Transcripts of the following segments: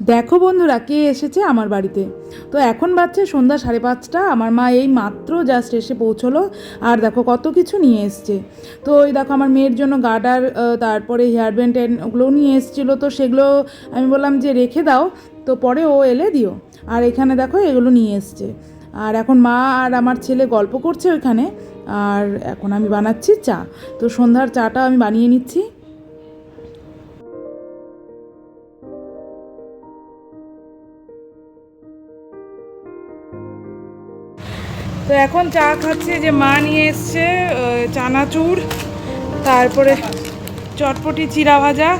দেখো বন্ধুরা, কে এসেছে আমার বাড়িতে? তো এখন বাজছে সন্ধ্যা সাড়ে পাঁচটা, আমার মা এই মাত্র জাস্ট এসে পৌঁছলো, আর দেখো কত কিছু নিয়ে এসছে। তো ওই দেখো আমার মেয়ের জন্য গার্ডার তারপরে হেয়ার ব্যান্ড ওগুলোও নিয়ে এসেছিল, তো সেগুলো আমি বললাম যে রেখে দাও, তো পরে ও এলে দিও। আর এখানে দেখো এগুলো নিয়ে এসছে। আর এখন মা আর আমার ছেলে গল্প করছে ওইখানে, আর এখন আমি বানাচ্ছি চা। তো সন্ধ্যার চাটা আমি বানিয়ে নিচ্ছি। তো এখন চা খাচ্ছে যে মা নিয়ে এসছে চানাচুর, তারপরে চটপটি চিরা ভাজা।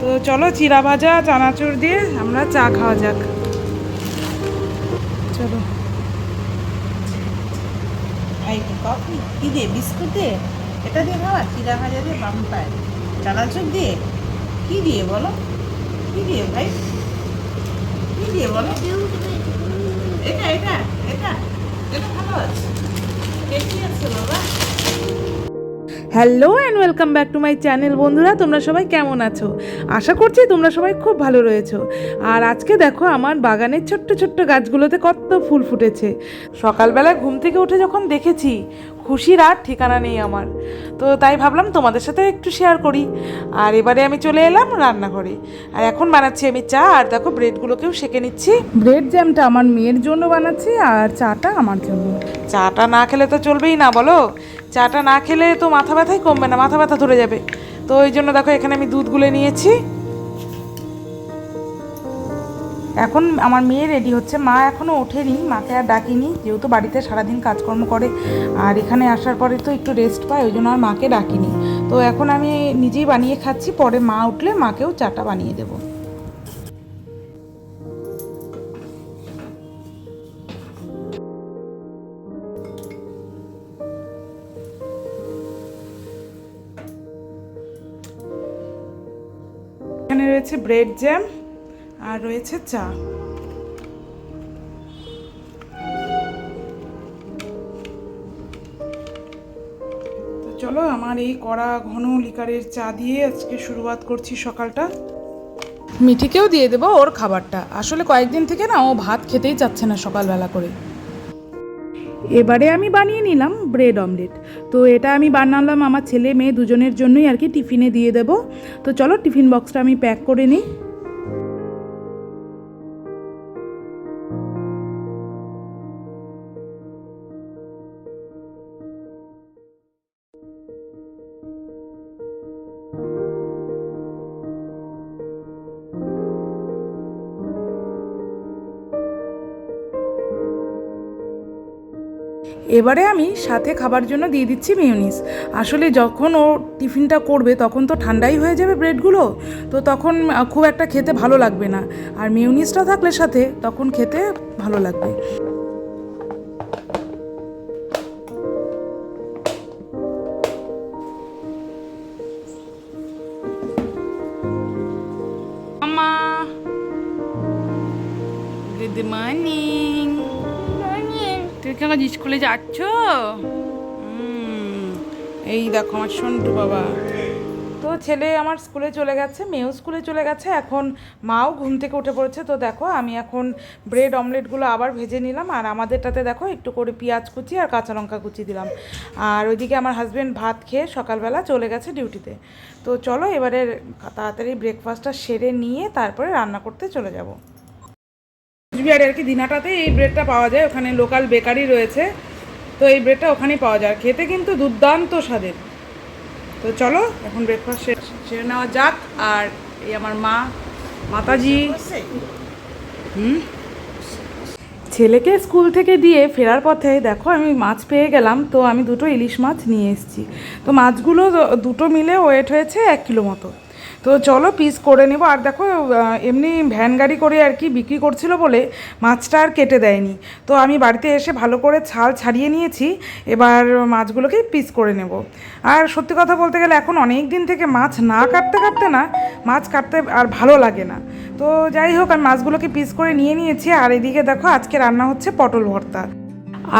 তো চলো চিরা ভাজা, চানাচুর দিয়ে আমরা চা খাওয়া যাক। চলো। কফি? কি দিয়ে? বিস্কুট দিয়ে? এটা দিয়ে খাওয়া? চিরা ভাজা দিয়ে বাম্পার? চানাচুর দিয়ে? কি দিয়ে বলো? কি দিয়ে ভাই? কি দিয়ে বলো? এটা এটা এটা। Hello and welcome back to my channel বন্ধুরা, তোমরা সবাই কেমন আছো? আশা করছি তোমরা সবাই খুব ভালো রয়েছো। আর আজকে দেখো আমার বাগানের ছোট্ট ছোট্ট গাছগুলোতে কত ফুল ফুটেছে। সকালবেলা ঘুম থেকে উঠে যখন দেখেছি খুশির আর ঠিকানা নেই আমার। তো তাই ভাবলাম তোমাদের সাথে একটু শেয়ার করি। আর এবারে আমি চলে এলাম রান্নাঘরে। আর এখন বানাচ্ছি আমি চা আর দেখো ব্রেডগুলোকেও সেঁকে নিচ্ছি। ব্রেড জ্যামটা আমার মেয়ের জন্য বানাচ্ছি আর চাটা আমার জন্য। চাটা না খেলে তো চলবেই না বলো? চাটা না খেলে তো মাথা ব্যথাই কমবে না মাথা ব্যথা ধরে যাবে। তো ওই জন্য দেখো এখানে আমি দুধ গুলে নিয়েছি। এখন আমার মেয়ে রেডি হচ্ছে। মা এখনও ওঠেনি, মাকে আর ডাকিনি, যেহেতু বাড়িতে সারাদিন কাজকর্ম করে। আর এখানে আসার পরে তো একটু রেস্ট পায়, ওই জন্য আর মাকে ডাকিনি। তো এখন আমি নিজেই বানিয়ে খাচ্ছি, পরে মা উঠলে মাকেও চাটা বানিয়ে দেবো। এখানে রয়েছে ব্রেড জ্যাম আর রয়েছে চা। চলো, আমার এই কড়া ঘন লিকারের চা দিয়ে আজকে শুরুয়াত করছি সকালটা। মিঠিকেও দিয়ে দেবো ওর খাবারটা। আসলে কয়েকদিন থেকে না, ও ভাত খেতেই চাচ্ছে না সকালবেলা করে। এবারে আমি বানিয়ে নিলাম ব্রেড অমলেট। তো এটা আমি বানালাম আমার ছেলে মেয়ে দুজনের জন্যই আর কি টিফিনে দিয়ে দেবো। তো চলো, টিফিন বক্সটা আমি প্যাক করে নিই। এবারে আমি সাথে খাবার জন্য দিয়ে দিচ্ছি মিউনিস আসলে যখন ও টিফিনটা করবে, তখন তো ঠান্ডাই হয়ে যাবে ব্রেডগুলো। তো তখন খুব একটা খেতে ভালো লাগবে না। আর মিউনিসটা থাকলে সাথে তখন খেতে ভালো লাগবে। স্কুলে যাচ্ছ? এই দেখো আমার সন্টু বাবা। তো ছেলে আমার স্কুলে চলে গেছে, মেয়েও স্কুলে চলে গেছে, এখন মাও ঘুম থেকে উঠে পড়েছে। তো দেখো, আমি এখন ব্রেড, অমলেটগুলো আবার ভেজে নিলাম, আর আমাদেরটাতে দেখো একটু করে পেঁয়াজ কুচি আর কাঁচা লঙ্কা কুচি দিলাম। আর ওইদিকে আমার হাজব্যান্ড ভাত খেয়ে সকালবেলা চলে গেছে ডিউটিতে তো চলো, এবারে তাড়াতাড়ি ব্রেকফাস্টটা সেরে নিয়ে তারপরে রান্না করতে চলে যাব। কুচবিহারে আর কি দিনাটাতে এই ব্রেডটা পাওয়া যায়। ওখানে লোকাল বেকারি রয়েছে। তো এই ব্রেডটা ওখানেই পাওয়া যায়। খেতে কিন্তু দুর্দান্ত স্বাদের। তো চলো, এখন ব্রেকফাস্ট সেরে নেওয়া যাক। আর এই আমার মা, মাতাজি। হুম? ছেলেকে স্কুল থেকে দিয়ে ফেরার পথে, দেখো আমি মাছ পেয়ে গেলাম। তো আমি দুটো ইলিশ মাছ নিয়ে এসেছি। তো মাছগুলো দুটো মিলে ওয়েট হয়েছে এক কিলো মতো। তো চলো পিস করে নেব। আর দেখো এমনি ভ্যান গাড়ি করে আর কি বিক্রি করছিল বলে মাছটা আর কেটে দেয়নি। তো আমি বাড়িতে এসে ভালো করে ছাল ছাড়িয়ে নিয়েছি। এবার মাছগুলোকেই পিস করে নেব। আর সত্যি কথা বলতে গেলে এখন অনেক দিন থেকে মাছ না কাটতে কাটতে না মাছ কাটতে আর ভালো লাগে না। তো যাই হোক আমি মাছগুলোকে পিস করে নিয়ে নিয়েছি। আর এদিকে দেখো, আজকে রান্না হচ্ছে পটল ভর্তা।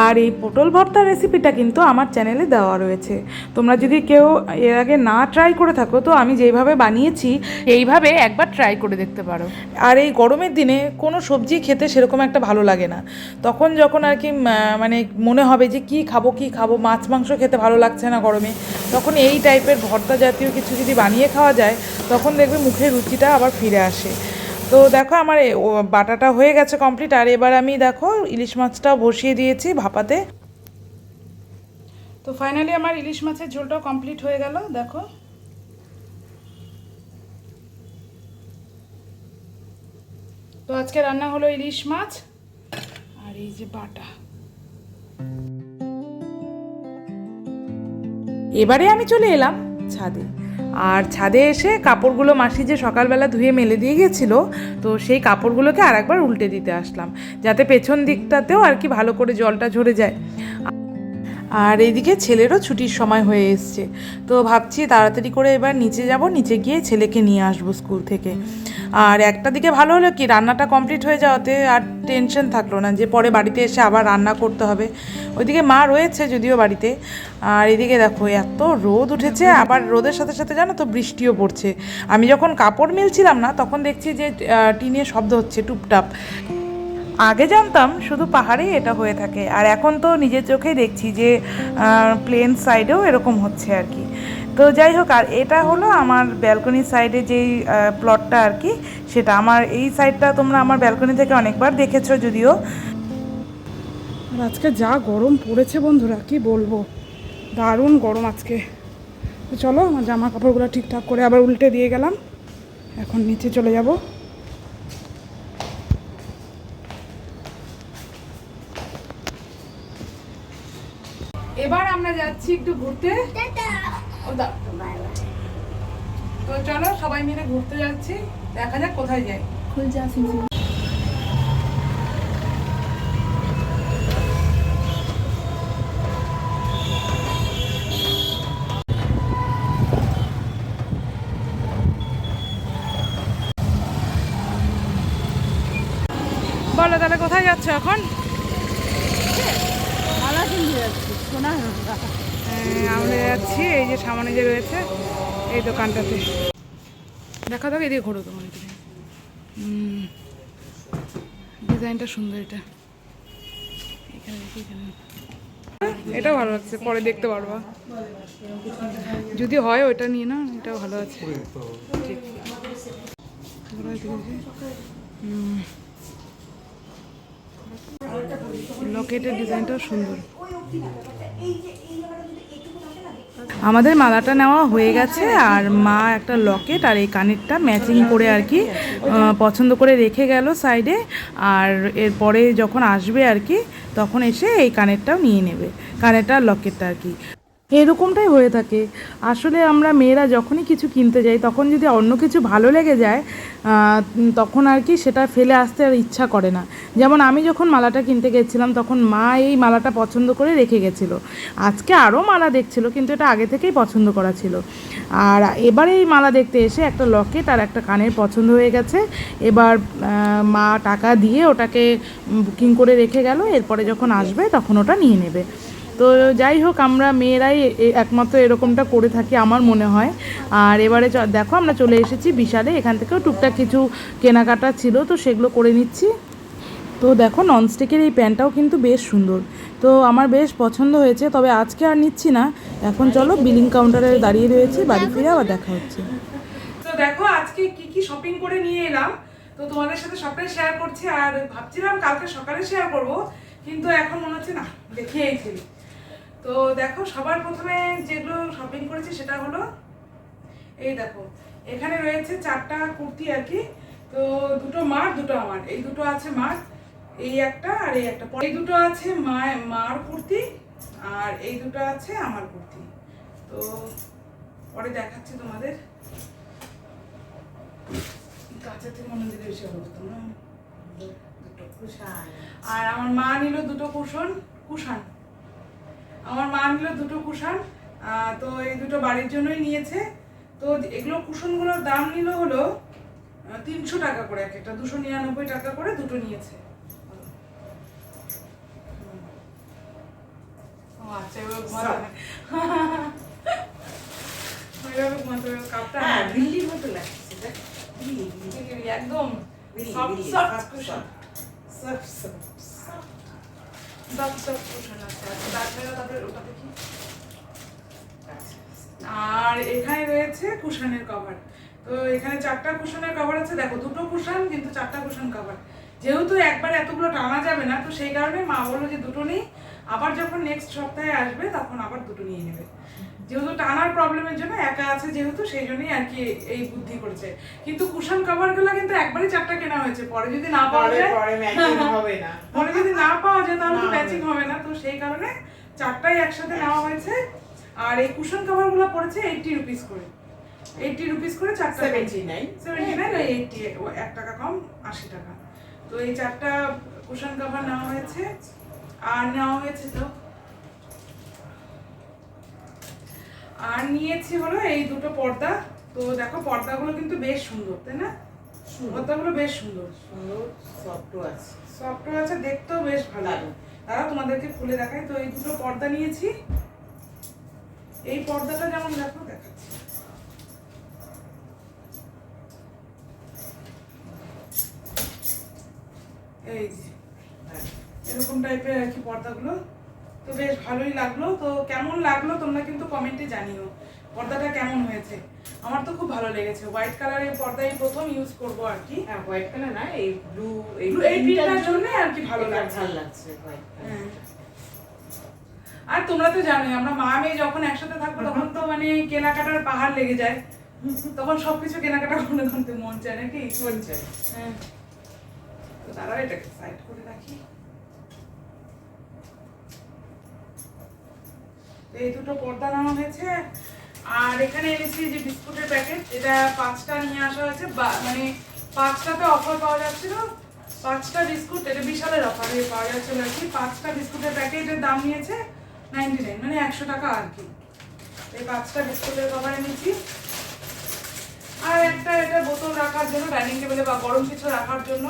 আর এই পটল ভর্তা রেসিপিটা কিন্তু আমার চ্যানেলে দেওয়া রয়েছে। তোমরা যদি কেউ এর আগে না ট্রাই করে থাকো তো আমি যেইভাবে বানিয়েছি এইভাবে একবার ট্রাই করে দেখতে পারো। আর এই গরমের দিনে কোনো সবজি খেতে সেরকম একটা ভালো লাগে না। তখন যখন আর কি মানে মনে হবে যে কি খাব কি খাব মাছ মাংস খেতে ভালো লাগছে না গরমে তখন এই টাইপের ভর্তা জাতীয় কিছু যদি বানিয়ে খাওয়া যায় তখন দেখবে মুখের রুচিটা আবার ফিরে আসে। তো দেখো আমার বাটাটা হয়ে গেছে কমপ্লিট আর এবার আমি দেখো ইলিশ মাছটাও বসিয়ে দিয়েছি ভাপাতে। তো ফাইনালি আমার ইলিশ মাছের ঝোলটাও কমপ্লিট হয়ে গেল, দেখো। তো আজকে রান্না হলো ইলিশ মাছ, আর এই যে বাটা। এবারে আমি চলে এলাম ছাদে। আর ছাদে এসে কাপড়গুলো মাসি যে সকালবেলা ধুয়ে মেলে দিয়ে গেছিল, তো সেই কাপড়গুলোকে আর একবার উল্টে দিতে আসলাম, যাতে পেছন দিকটাতেও আর কি ভালো করে জলটা ঝরে যায়। আর এইদিকে ছেলেরও ছুটির সময় হয়ে এসছে। তো ভাবছি তাড়াতাড়ি করে এবার নিচে যাব, নিচে গিয়ে ছেলেকে নিয়ে আসব স্কুল থেকে। আর একটা দিকে ভালো হলো কি, রান্নাটা কমপ্লিট হয়ে যাওয়াতে আর টেনশন থাকল না যে পরে বাড়িতে এসে আবার রান্না করতে হবে। ওইদিকে মা রয়েছে যদিও বাড়িতে। আর এদিকে দেখো, এত রোদ উঠেছে, আবার রোদের সাথে সাথে জানো তো বৃষ্টিও পড়ছে। আমি যখন কাপড় মিলছিলাম না, তখন দেখছি যে টিনের শব্দ হচ্ছে, টুপটাপ। আগে জানতাম শুধু পাহাড়েই এটা হয়ে থাকে। আর এখন তো নিজের চোখেই দেখছি যে প্লেন সাইডেও এরকম হচ্ছে আর কি। তো যাই হোক, আর এটা হলো আমার ব্যালকনির সাইডে যেই প্লটটা আর কি, সেটা আমার এই সাইডটা তোমরা আমার ব্যালকনি থেকে অনেকবার দেখেছ যদিও। আজকে যা গরম পড়েছে বন্ধুরা, কি বলব? দারুণ গরম আজকে। চলো, আমার জামা কাপড়গুলো ঠিকঠাক করে আবার উল্টে দিয়ে গেলাম। এখন নিচে চলে যাব। এবার আমরা যাচ্ছি একটু ঘুরতে। ও তো চলো, সবাই মিলে ঘুরতে যাচ্ছি। দেখা যাক কোথায় যাই। বলো, তাহলে কোথায় যাচ্ছ এখন? আমরা যাচ্ছি এই যে সামনে যে রয়েছে এই দোকানটাতে। দেখা দাও এদিকে ঘোরো তোমার এদিকে ডিজাইনটা সুন্দর এটা। দেখি, এটা ভালো লাগছে পরে দেখতে পারবা। যদি হয় ওইটা নিয়ে না এটাও ভালো আছে। দেখি। লকেটের ডিজাইনটাও সুন্দর। আমাদের মালাটা নেওয়া হয়ে গেছে আর মা একটা লকেট আর এই কানেরটা ম্যাচিং করে আর কি পছন্দ করে রেখে গেল সাইডে। আর এরপরে যখন আসবে আর কি, তখন এসে এই কানেরটাও নিয়ে নেবে, কানেরটা লকেটটা আর কি। এরকমটাই হয়ে থাকে। আসলে আমরা মেয়েরা যখনই কিছু কিনতে যাই, তখন যদি অন্য কিছু ভালো লেগে যায় তখন আর কি সেটা ফেলে আসতে আর ইচ্ছা করে না। যেমন আমি যখন মালাটা কিনতে গেছিলাম, তখন মা এই মালাটা পছন্দ করে রেখে গেছিল। আজকে আরও মালা দেখছিল, কিন্তু এটা আগে থেকেই পছন্দ করা ছিল। আর এবারে এই মালা দেখতে এসে একটা লকেট আর একটা কানের পছন্দ হয়ে গেছে। এবার মা টাকা দিয়ে ওটাকে বুকিং করে রেখে গেল। এরপরে যখন আসবে, তখন ওটা নিয়ে নেবে। তো যাই হোক, আমরা মেয়েরাই একমাত্র এরকমটা করে থাকি আমার মনে হয়। আর এবারে দেখো আমরা চলে এসেছি বিশালে, এখান থেকেও টুকটাক কিছু কেনাকাটা ছিল, তো সেগুলো করে নিচ্ছি। তো দেখো ননস্টিকের এই প্যান্টটাও কিন্তু বেশ সুন্দর। তো আমার বেশ পছন্দ হয়েছে, তবে আজকে আর নিচ্ছি না। এখন চলো বিলিং কাউন্টারে দাঁড়িয়ে রয়েছি, বাড়ি ফিরে আবার দেখা হচ্ছে। তো দেখো, আজকে কি কি শপিং করে নিয়ে এলাম। তো তোমাদের সাথে সবটাই শেয়ার করছি, আর ভাবছিলাম কালকে সকালে শেয়ার করব, কিন্তু এখন মনে হচ্ছে না দেখেই ফেলি। তো দেখো সবার প্রথমে যেগুলো শপিং করেছি সেটা হলো এই দেখো এখানে রয়েছে চারটা কুর্তি আর কি। তো দুটো মার দুটো আমার। এই দুটো আছে মার এই একটা আর এই একটা। এই দুটো আছে মা মার কুর্তি আর এই দুটো আছে আমার কুর্তি। তো পরে দেখাচ্ছি তোমাদের। কাছে থেকে মনে দিলে হতো না আর আমার মা নিল দুটো কুশন কুশান আমার মা নিল দুটো কুশান তো এই দুটো বাড়ির জন্যই নিয়েছে। তো এগুলো কুশনগুলোর দাম নিল হলো তিনশো টাকা করে এক একটা দুশো নিরানব্বই টাকা করে দুটো নিয়েছে। আচ্ছা এবার ঘুমাতে হবে। ঘুমাতে হবে, কাপটা হ্যাঁ মতো লাগছে একদম soft, বিল্লি soft soft, আছে। তারপরে আর এখানে রয়েছে কুশনের কভার তো এখানে চারটা কুশনের কভার আছে। দেখো দুটো কুশন কিন্তু চারটা কুশন কভার যেহেতু একবার এতগুলো টানা যাবে না তো সেই কারণে মা বলল যে দুটো নেই। আবার যখন নেক্সট সপ্তাহে আসবে তখন আবার দুটো নিয়ে নেবে। যেহেতু টানার প্রবলেমের জন্য একা আছে যেহেতু সেই জন্যই আর কি এই বুদ্ধি করেছে। কিন্তু কুশন কভারগুলো কিন্তু একবারই চারটা কেনা হয়েছে। পরে যদি না পাওয়া যায় পরে হবে না পাওয়া যায় তাহলে তো ম্যাচিং হবে না। তো সেই কারণে চারটাই একসাথে নেওয়া হয়েছে। আর এই কুশন কভারগুলো পড়েছে এইটটি রুপিস করে। এইটটি রুপিস করে চারটা সেভেন্টি নাইন সেভেন্টি নাইন ওই এইটটি এক টাকা কম আশি টাকা। তো এই চারটা কুশন কভার নেওয়া হয়েছে। আর নেওয়া হয়েছে তো? আর নিয়েছি হলো এই দুটো পর্দা। তো দেখো পর্দাগুলো কিন্তু বেশ সুন্দর তাই না? পর্দাগুলো বেশ সুন্দর। সুন্দর সফটও আছে। সফটওয়্যার আছে দেখতেও বেশ ভালো। তারা তোমাদেরকে খুলে দেখাই তো এই দুটো পর্দা নিয়েছি। এই পর্দাটা যেমন দেখো দেখাচ্ছি। এই যে। এরকম টাইপের আর কি পর্দাগুলো। তো বেশ ভালোই লাগল। তো কেমন লাগল তোমরা কিন্তু কমেন্টে জানিও। পর্দাটা কেমন হয়েছে? আমার তো খুব ভালো লেগেছে। হোয়াইট কালারের পর্দাই প্রথম ইউজ করব আর কি। হ্যাঁ হোয়াইট কালার না এই ব্লু এই এই প্রিন্টটার জন্য আর কি ভালো লাগছে। ভালো লাগছে হ্যাঁ। আর তোমরা তো জানোই আমরা মা মেয়ে যখন একসাথে থাকব তখন তো মানে কেনাকাটার পাহাড় লেগে যায়। তখন সবকিছু কেনাকাটা করতে করতে মন চায় নাকি? বলছে হ্যাঁ। তো দাঁড়াও এটাকে সাইড করে রাখি। এই দুটো পর্দা নেওয়া হয়েছে। আর এখানে এনেছি যে বিস্কুটের প্যাকেট, এটা পাঁচটা নিয়ে আসা হয়েছে। মানে পাঁচটাতে অফার পাওয়া যাচ্ছিল। পাঁচটা বিস্কুট, এটা বিশালের অফারে পাওয়া যাচ্ছিল আর কি। পাঁচটা বিস্কুটের প্যাকেটের দাম নিয়েছে নাইনটি নাইন মানে একশো টাকা আর কি। এই পাঁচটা বিস্কুটের কভার এনেছি আর একটা এটা বোতল রাখার জন্য, ডাইনিং টেবিলে বা গরম কিছু রাখার জন্য।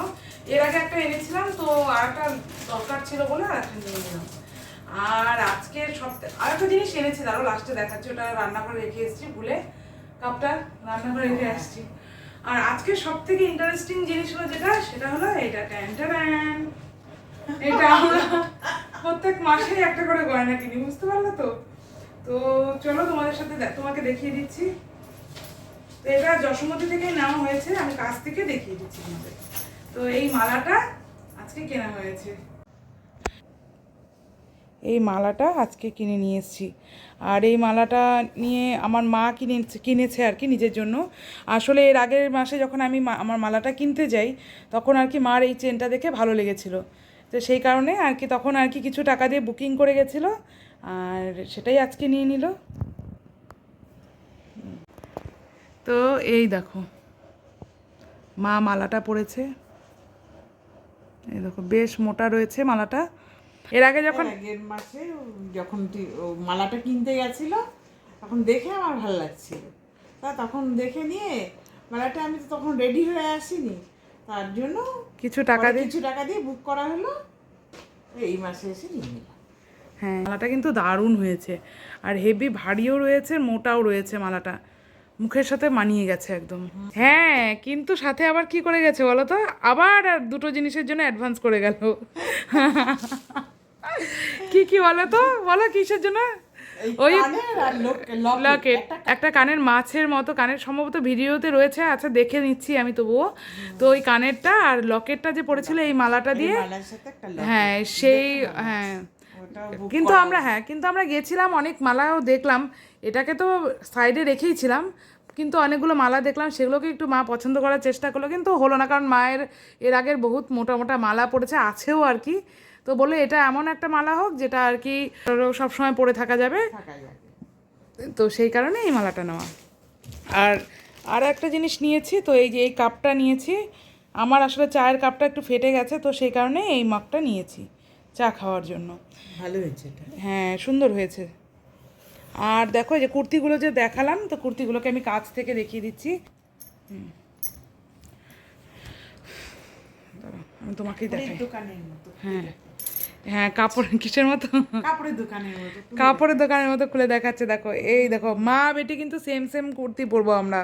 এর আগে একটা এনেছিলাম, তো আর একটা দরকার ছিল বলে আর একটা নিয়ে নিলাম। আর আজকে সপ্তাহে আর একটা জিনিস এনেছি তারও লাস্টে দেখাচ্ছি, ওটা রান্নাঘরে রেখে এসেছি, ভুলে কাপটা রান্নাঘরে রেখে আসছি। আর আজকে সব থেকে ইন্টারেস্টিং জিনিস হলো যেটা, সেটা হলো এটা, ট্যান এটা আমরা প্রত্যেক মাসেই একটা করে গয়না কিনি, বুঝতে পারলে তো? তো চলো তোমাদের সাথে তোমাকে দেখিয়ে দিচ্ছি। তো এটা যশোমতি থেকে নেওয়া হয়েছে, আমি কাছ থেকে দেখিয়ে দিচ্ছি তোমাদের। তো এই মালাটা আজকে কেনা হয়েছে। এই মালাটা আজকে কিনে নিয়ে এসেছি। আর এই মালাটা নিয়ে আমার মা কিনে কিনেছে আর কি নিজের জন্য। আসলে এর আগের মাসে যখন আমি আমার মালাটা কিনতে যাই, তখন আর কি মার এই চেনটা দেখে ভালো লেগেছিলো। তো সেই কারণে আর কি তখন আর কি কিছু টাকা দিয়ে বুকিং করে গেছিল। আর সেটাই আজকে নিয়ে নিল। তো এই দেখো, মা মালাটা পরেছে। এই দেখো, বেশ মোটা রয়েছে মালাটা। এর আগে যখন আগের মাসে যখন মালাটা কিনতে গেছিল তখন দেখে আমার ভালো লাগছিল। তা তখন দেখে নিয়ে মালাটা আমি তো তখন রেডি হয়ে আসিনি। তার জন্য কিছু টাকা দিয়ে কিছু টাকা দিয়ে বুক করা হলো। এই মাসে এসে নিয়ে নিলাম। হ্যাঁ মালাটা কিন্তু দারুণ হয়েছে। আর হেভি ভারীও রয়েছে মোটাও রয়েছে মালাটা। মুখের সাথে মানিয়ে গেছে একদম। হ্যাঁ কিন্তু সাথে আবার কি করে গেছে বলো তো? আবার আর দুটো জিনিসের জন্য অ্যাডভান্স করে গেল। কি কি বলো তো? বলো কিসের জন্য? ওই লকেট। একটা কানের মাছের মতো কানের সম্ভবত ভিডিওতে রয়েছে আচ্ছা দেখে নিচ্ছি আমি তবুও। তো ওই কানেরটা আর লকেটটা যে পড়েছিল এই মালাটা দিয়ে। হ্যাঁ সেই হ্যাঁ। কিন্তু আমরা হ্যাঁ কিন্তু আমরা গেছিলাম অনেক মালাও দেখলাম। এটাকে তো সাইডে রেখেই ছিলাম কিন্তু অনেকগুলো মালা দেখলাম সেগুলোকে একটু মা পছন্দ করার চেষ্টা করল। কিন্তু হলো না কারণ মায়ের এর আগের বহুত মোটা মোটা মালা পড়েছে আছেও আর কি। তো বলে এটা এমন একটা মালা হোক যেটা আর কি সব সময় পরে থাকা যাবে। তো সেই কারণে এই মালাটা নেওয়া। আর আর একটা জিনিস নিয়েছি তো এই যে এই কাপটা নিয়েছি আমার আসলে চায়ের কাপটা একটু ফেটে গেছে তো সেই কারণে এই মগটা নিয়েছি চা খাওয়ার জন্য। ভালো হয়েছে এটা। হ্যাঁ সুন্দর হয়েছে। আর দেখো এই যে কুর্তিগুলো যে দেখালাম তো কুর্তিগুলোকে আমি কাছ থেকে দেখিয়ে দিচ্ছি। হুম। তোমাকেই দেখাই। দোকানের মতো হ্যাঁ। হ্যাঁ কাপড় কিসের মতো? কাপড়ের দোকানের মতো কাপড়ের দোকানের মতো খুলে দেখাচ্ছে দেখো। এই দেখো মা বেটি কিন্তু সেম সেম কুর্তি পরবো আমরা।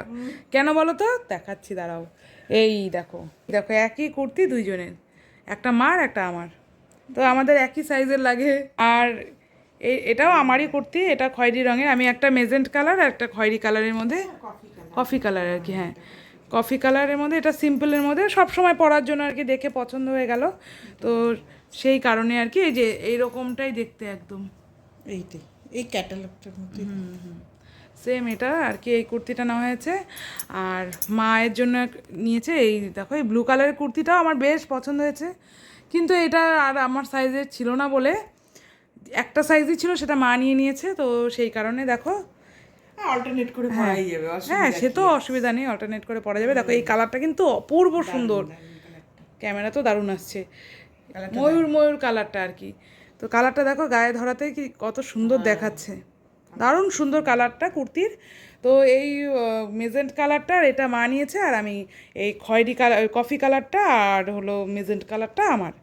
কেন বলো তো? দেখাচ্ছি দাঁড়াও। এই দেখো দেখো একই কুর্তি দুইজনের। একটা মার একটা আমার। তো আমাদের একই সাইজের লাগে। আর এটাও আমারই কুর্তি এটা খয়েরি রঙের। আমি একটা মেজেন্ট কালার আর একটা খয়েরি কালারের মধ্যে কফি কফি কালার আর কি হ্যাঁ। কফি কালারের মধ্যে এটা সিম্পলের মধ্যে সব সময় পরার জন্য আর কি দেখে পছন্দ হয়ে গেল। তো সেই কারণে আর কি এই যে এই রকমটাই দেখতে একদম। এইটাই এই ক্যাটালগটার মধ্যে। সেম এটা আর কি এই কুর্তিটা নেওয়া হয়েছে। আর মায়ের জন্য নিয়েছে এই দেখো এই ব্লু কালারের কুর্তিটাও আমার বেশ পছন্দ হয়েছে। কিন্তু এটা আর আমার সাইজের ছিল না বলে একটা সাইজই ছিল সেটা মা নিয়ে নিয়েছে। তো সেই কারণে দেখো অল্টারনেট করে পরাই যাবে হ্যাঁ সে তো অসুবিধা নেই অল্টারনেট করে পরা যাবে। দেখো এই কালারটা কিন্তু অপূর্ব সুন্দর। ক্যামেরা তো দারুণ আসছে। ময়ূর ময়ূর কালারটা আর কি। তো কালারটা দেখো গায়ে ধরাতে কি কত সুন্দর দেখাচ্ছে। দারুণ সুন্দর কালারটা কুর্তির। তো এই মেজেন্ট কালারটা এটা মা নিয়েছে আর আমি এই খয়েরি কালার কফি কালারটা আর হলো মেজেন্ট কালারটা আমার।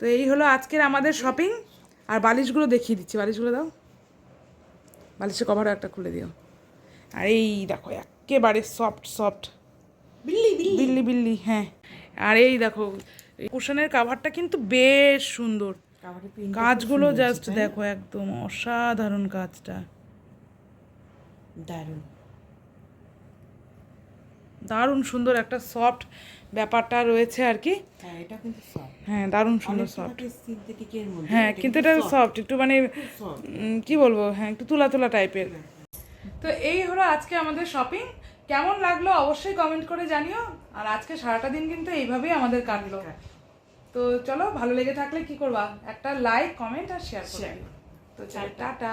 তো এই হলো আজকের আমাদের শপিং আর বালিশগুলো দেখিয়ে দিচ্ছি। বালিশগুলো দাও। বালিশের কভারও একটা খুলে দিও। আর এই দেখো একেবারে সফট সফট বিল্লি বিল্লি। হ্যাঁ। আর এই দেখো কুশনের কাভারটা কিন্তু বেশ সুন্দর। কাজগুলো জাস্ট দেখো একদম অসাধারণ কাজটা। দারুণ। দারুণ সুন্দর একটা সফট ব্যাপারটা রয়েছে আর কি। হ্যাঁ হ্যাঁ দারুণ সুন্দর সফট হ্যাঁ কিন্তু এটা সফট একটু মানে কি বলব হ্যাঁ একটু তুলা তুলা টাইপের তো এই হলো আজকে আমাদের শপিং কেমন লাগল অবশ্যই কমেন্ট করে জানিও। আর আজকে সারাটা দিন কিন্তু এইভাবেই আমাদের কাটলো। তো চলো ভালো লেগে থাকলে কি করবা? একটা লাইক কমেন্ট আর শেয়ার করে তো চলো টাটা।